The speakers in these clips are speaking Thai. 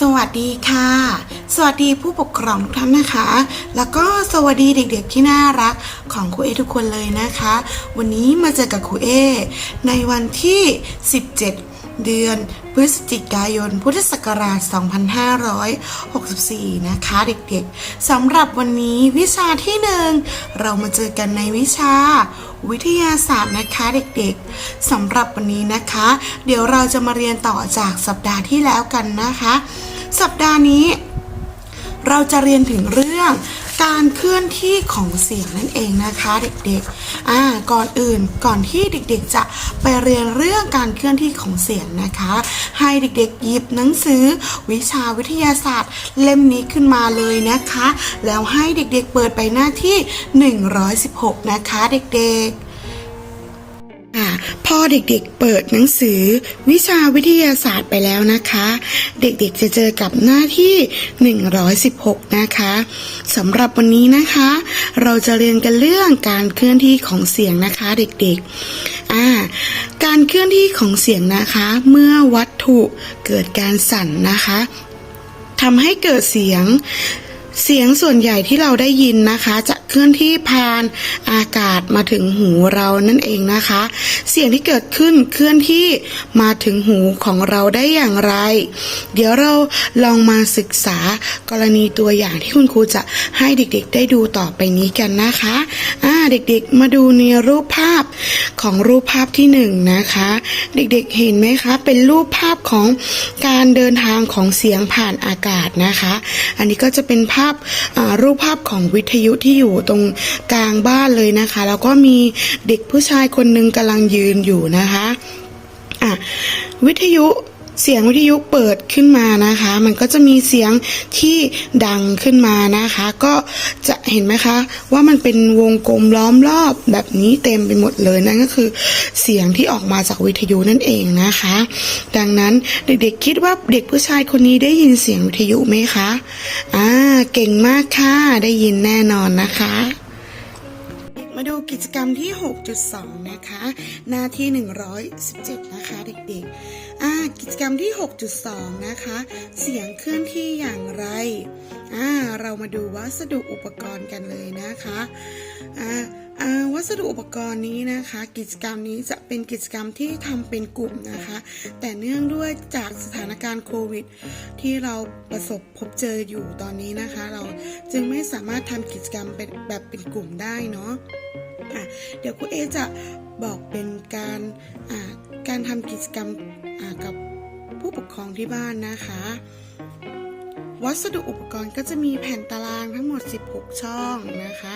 สวัสดีค่ะ สวัสดีผู้ปกครองทุกท่านนะคะ แล้วก็สวัสดีเด็กๆที่น่ารักของครูเอทุกคนเลยนะคะ วันนี้มาเจอกับครูเอในวันที่ 17 เดือนพฤศจิกายน พุทธศักราช 2564 นะคะเด็กๆสำหรับวันนี้วิชาที่หนึ่งเรามาเจอกันในวิชาวิทยาศาสตร์นะคะเด็กๆสำหรับวันนี้นะคะ เดี๋ยวเราจะมาเรียนต่อจากสัปดาห์ที่แล้วกันนะคะ สัปดาห์นี้ เราจะเรียนถึงเรื่องการเคลื่อนที่ของเสียงนั่นเองนะคะเด็กๆ อ่า ก่อนอื่นก่อนที่เด็กๆ จะไปเรียนเรื่องการเคลื่อนที่ของเสียงนะคะ ให้เด็กๆ หยิบหนังสือวิชาวิทยาศาสตร์ เล่มนี้ขึ้นมาเลยนะคะ แล้วให้เด็กๆ เปิดไปหน้าที่ 116 นะคะเด็กๆ พอเด็กๆเปิดหนังสือวิชาวิทยาศาสตร์ไปแล้วนะคะ เด็กๆจะเจอกับหน้าที่ 116 นะคะสำหรับวันนี้นะคะ เราจะเรียนกันเรื่องการเคลื่อนที่ของเสียงนะคะเด็กๆอ่าการเคลื่อนที่ของเสียงนะคะ เมื่อวัตถุเกิดการสั่นนะคะทำให้เกิดเสียง เสียงส่วนใหญ่ที่เราได้ยินนะคะ จะเคลื่อนที่ผ่านอากาศมาถึงหูเรานั่นเองนะคะ เสียงที่เกิดขึ้นเคลื่อนที่มาถึงหูของเราได้อย่างไร เดี๋ยวเราลองมาศึกษากรณีตัวอย่างที่คุณครูจะให้เด็กๆ ได้ดูต่อไปนี้กันนะคะอ่าเด็กๆ มาดูในรูปภาพ ของรูปภาพที่หนึ่งนะคะ เด็กๆเห็นไหมคะ เป็นรูปภาพของการเดินทางของเสียงผ่านอากาศนะคะ อันนี้ก็จะเป็นภาพรูปภาพของวิทยุที่อยู่ตรงกลางบ้านเลยนะคะ แล้วก็มีเด็กผู้ชายคนหนึ่งกำลังยืนอยู่นะคะอะวิทยุ เสียงวิทยุเปิดขึ้นมานะคะ มันก็จะมีเสียงที่ดังขึ้นมานะคะ ก็จะเห็นไหมคะ ว่ามันเป็นวงกลมล้อมรอบแบบนี้เต็มไปหมดเลยนั่นก็คือ เสียงที่ออกมาจากวิทยุนั่นเองนะคะ ดังนั้นเด็กๆคิดว่าเด็กผู้ชายคนนี้ได้ยินเสียงวิทยุไหมคะอ่าเก่งมากค่ะได้ยินแน่นอนนะคะมาดูกิจกรรมที่ 6.2 นะคะ หน้าที่ 117 นะคะ เด็กๆ กิจกรรมที่ 6.2 นะคะ เสียงเคลื่อนที่อย่างไรเรามาดูวัสดุอุปกรณ์กันเลยนะคะวัสดุอุปกรณ์นี้นะคะ กิจกรรมนี้จะเป็นกิจกรรมที่ทำเป็นกลุ่มนะคะ แต่เนื่องด้วยจากสถานการณ์โควิด ที่เราประสบพบเจออยู่ตอนนี้นะคะ เราจึงไม่สามารถทำกิจกรรมเป็นแบบเป็นกลุ่มได้เนาะ อะเดี๋ยวครูเอจะบอกเป็นการการทำกิจกรรมกับผู้ปกครองที่บ้านนะคะ วัสดุอุปกรณ์ก็จะมีแผ่นตารางทั้งหมด 16 ช่องนะคะ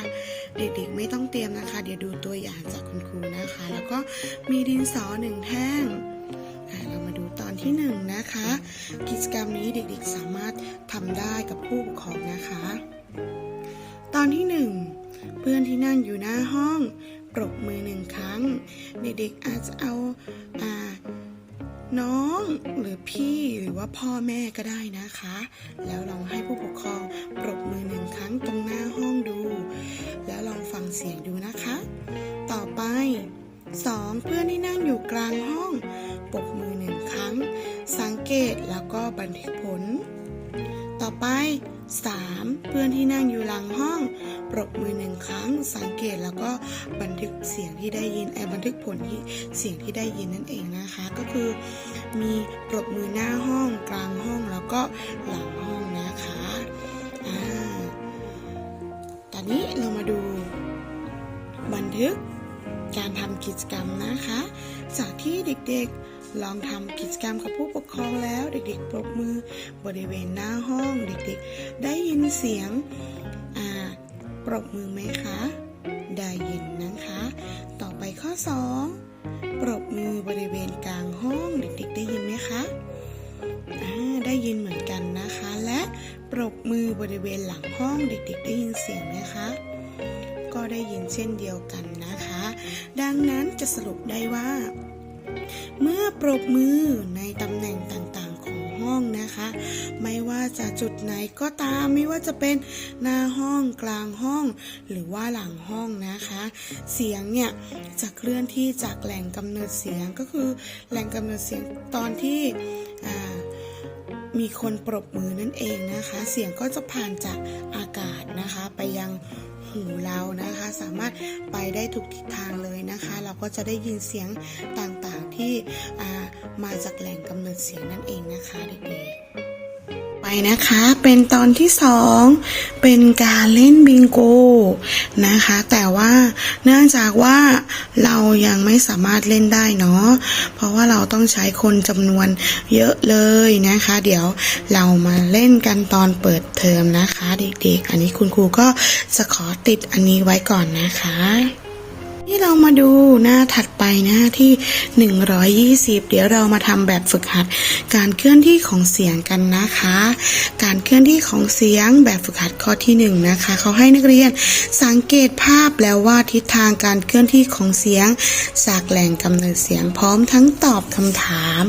เด็กๆไม่ต้องเตรียมนะคะ เดี๋ยวดูตัวอย่างจากคุณครูนะคะ แล้วก็มีดินสอหนึ่งแท่งเรามาดูตอนที่หนึ่งนะคะ กิจกรรมนี้เด็กๆสามารถทำได้กับผู้ปกครองนะคะ ตอนที่หนึ่งเพื่อนที่นั่งอยู่หน้าห้อง ปรบมือหนึ่งครั้ง เด็กๆอาจจะเอาอาน้องหรือพี่หรือว่าพ่อแม่ก็ได้นะคะ แล้วลองให้ผู้ปกครองปรบมือหนึ่งครั้งตรงหน้าห้องดู แล้วลองฟังเสียงดูนะคะ ต่อไปสองเพื่อนที่นั่งอยู่กลางห้องปรบมือหนึ่งครั้ง สังเกตแล้วก็บันทึกผล ต่อไป 3. เพื่อนที่นั่งอยู่หลังห้อง ปรบมือหนึ่งครั้ง สังเกตแล้วก็บันทึกเสียงที่ได้ยินไอ้บันทึกผลที่เสียงที่ได้ยินนั่นเองนะคะ ก็คือ มีปรบมือหน้าห้องกลางห้องแล้วก็หลังห้องนะคะอ่าตอนนี้เรามาดู บันทึกการทำกิจกรรมนะคะ จากที่เด็กๆ ลองทำกิจกรรมกับผู้ปกครองแล้ว เด็กๆปรบมือบริเวณหน้าห้องเด็กๆ ได้ยินเสียงอ่าปรบมือไหมคะ ได้ยินนะคะ ต่อไปข้อ 2 ปรบมือบริเวณกลางห้องเด็กๆ ได้ยินไหมคะได้ยินเหมือนกันนะคะ และปรบมือบริเวณหลังห้องเด็กๆ ได้ยินเสียงไหมคะก็ได้ยินเช่นเดียวกันนะคะ ดังนั้นจะสรุปได้ว่า เมื่อปรบมือในตำแหน่งต่างๆของห้องนะคะ ไม่ว่าจะจุดไหนก็ตามไม่ว่าจะเป็นหน้าห้องกลางห้อง หรือว่าหลังห้องนะคะ เสียงเนี่ยจะเคลื่อนที่จากแหล่งกำเนิดเสียงก็คือแหล่งกำเนิดเสียงตอนที่มีคนปรบมือนั่นเองนะคะ เสียงก็จะผ่านจากอากาศนะคะไปยัง หูเรานะคะ สามารถไปได้ทุกทิศทางเลยนะคะ เราก็จะได้ยินเสียงต่างๆที่มาจากแหล่งกำเนิดเสียงนั่นเองนะคะเด็กๆ นะคะ เป็นตอนที่สองเป็นการเล่นบิงโกนะคะ แต่ว่าเนื่องจากว่าเรายังไม่สามารถเล่นได้เนาะเพราะว่าเราต้องใช้คนจำนวนเยอะเลยนะคะ เดี๋ยวเรามาเล่นกันตอนเปิดเทอมนะคะ เด็กๆ อันนี้คุณครูก็จะขอติดอันนี้ไว้ก่อนนะคะ เรามาดูหน้าถัดไปหน้าที่ 120 เดี๋ยวเรามาทำแบบฝึกหัด การเคลื่อนที่ของเสียงกันนะคะ การเคลื่อนที่ของเสียงแบบฝึกหัดข้อที่ 1 นะคะเขาให้นักเรียนสังเกตภาพแล้วว่าทิศทางการเคลื่อนที่ของเสียงจากแหล่งกำเนิดเสียงพร้อมทั้งตอบคำถาม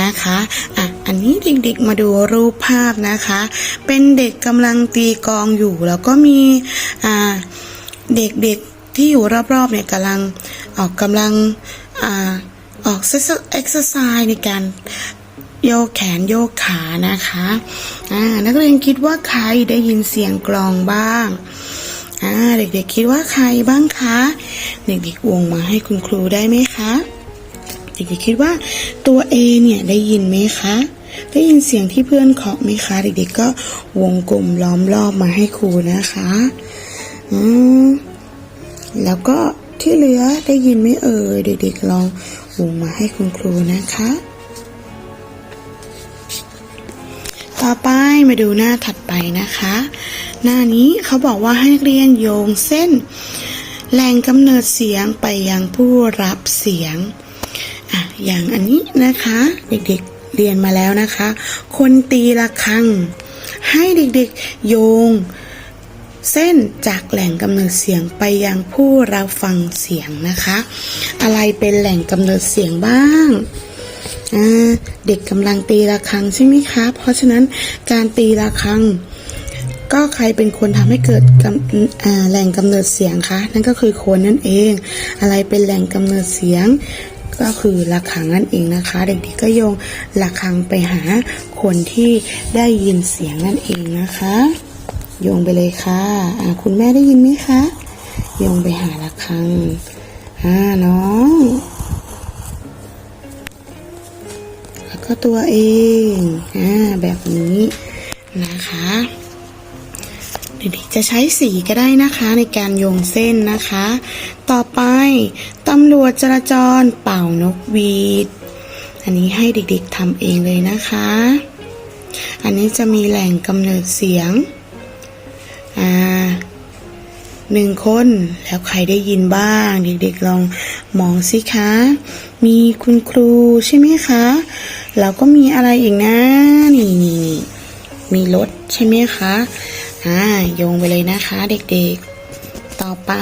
นะคะอะอันนี้เด็กๆมาดูรูปภาพนะคะ เป็นเด็กกำลังตีกองอยู่แล้วก็มีอ่าเด็กๆ ที่อยู่รอบๆเนี่ยกำลังออกกำลังอาออกเอ็กซ์ไซส์ในการโยกแขนโยกขานะคะนักเรียนคิดว่าใครได้ยินเสียงกลองบ้างเด็กๆคิดว่าใครบ้างคะ เด็กๆวงมาให้คุณครูได้ไหมคะ เด็กๆคิดว่าตัว A เนี่ยได้ยินไหมคะ ได้ยินเสียงที่เพื่อนเคาะไหมคะ เด็กๆก็วงกลมล้อมรอบมาให้ครูนะคะ อืม แล้วก็ที่เหลือได้ยินไหม่เอ่ยเด็กๆลองวงมาให้คุณครูนะคะ ต่อไปมาดูหน้าถัดไปนะคะ หน้านี้เขาบอกว่าให้เรียนโยงเส้นแหล่งกำเนิดเสียงไปยังผู้รับเสียงอะอย่างอันนี้นะคะ เด็กๆเรียนมาแล้วนะคะ คนตีระฆังให้เด็กๆโยง เส้นจากแหล่งกำเนิดเสียงไปยังผู้รับฟังเสียงนะคะ อะไรเป็นแหล่งกำเนิดเสียงบ้างเด็กกำลังตีระฆังใช่ไหมคะ เพราะฉะนั้นการตีระฆัง ก็ใครเป็นคนทำให้เกิดกแหล่งกำเนิดเสียงคะนั่นก็คือคนนั่นเอง อะไรเป็นแหล่งกำเนิดเสียงก็คือระฆังนั่นเองนะคะ เด็กๆก็โยงระฆังไปหาคนที่ได้ยินเสียงนั่นเองนะคะ โยงไปเลยค่ะอ่าคุณแม่ได้ยินไหมคะโยงไปหาระฆังอ่าน้อง แล้วก็ตัวเองอ่าแบบนี้นะคะเด็กๆจะใช้สีก็ได้นะคะในการโยงเส้นนะคะ ต่อไปตำรวจจราจรเป่านกหวีด อันนี้ให้เด็กๆทำเองเลยนะคะ อันนี้จะมีแหล่งกำเนิดเสียง อ่าหนึ่งคนแล้วใครได้ยินบ้าง เด็กๆลองมองสิคะ มีคุณครูใช่ไหมคะแล้วก็มีอะไรอีกนะ นี่นี่นี่มีรถใช่ไหมคะอ่าโยงไปเลยนะคะเด็กๆ ต่อไป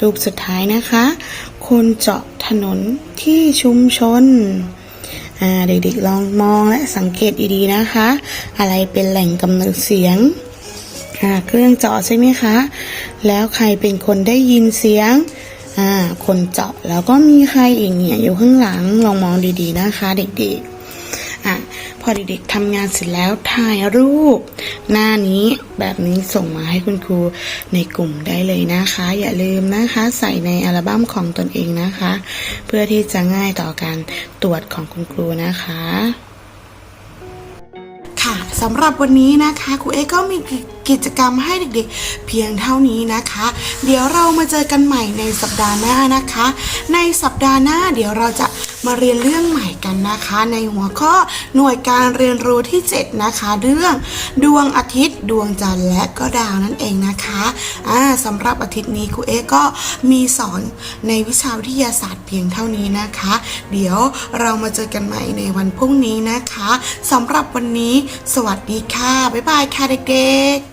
รูปสุดท้ายนะคะ คนเจาะถนนที่ชุมชนอ่าเด็กๆลองมองและสังเกตดีๆนะคะ อะไรเป็นแหล่งกำเนิดเสียง อ่าเครื่องเจาะใช่ไหมคะ แล้วใครเป็นคนได้ยินเสียงอ่าคนเจาะแล้วก็มีใครอีกเนี่ยอยู่ข้างหลังลองมองดีๆนะคะ เด็กๆอะพอเด็กๆทำงานเสร็จแล้วถ่ายรูป หน้านี้แบบนี้ส่งมาให้คุณครูในกลุ่มได้เลยนะคะ อย่าลืมนะคะใส่ในอัลบั้มของตนเองนะคะ เพื่อที่จะง่ายต่อการตรวจของคุณครูนะคะ ค่ะสำหรับวันนี้นะคะครูเอก็มีกิจกรรมให้เด็กๆ เพียงเท่านี้นะคะ เดี๋ยวเรามาเจอกันใหม่ในสัปดาห์หน้านะคะ ในสัปดาห์หน้าเดี๋ยวเราจะ มาเรียนเรื่องใหม่กันนะคะ ในหัวข้อหน่วยการเรียนรู้ที่ 7 นะคะ เรื่องดวงอาทิตย์ ดวงจันทร์และก็ดาวนั่นเองนะคะอ่าสำหรับอาทิตย์นี้ครูเอก็มีสอนในวิชาวิทยาศาสตร์เพียงเท่านี้นะคะ เดี๋ยวเรามาเจอกันใหม่ในวันพรุ่งนี้นะคะสำหรับวันนี้ สวัสดีค่ะบ๊ายบายค่ะเด็กๆ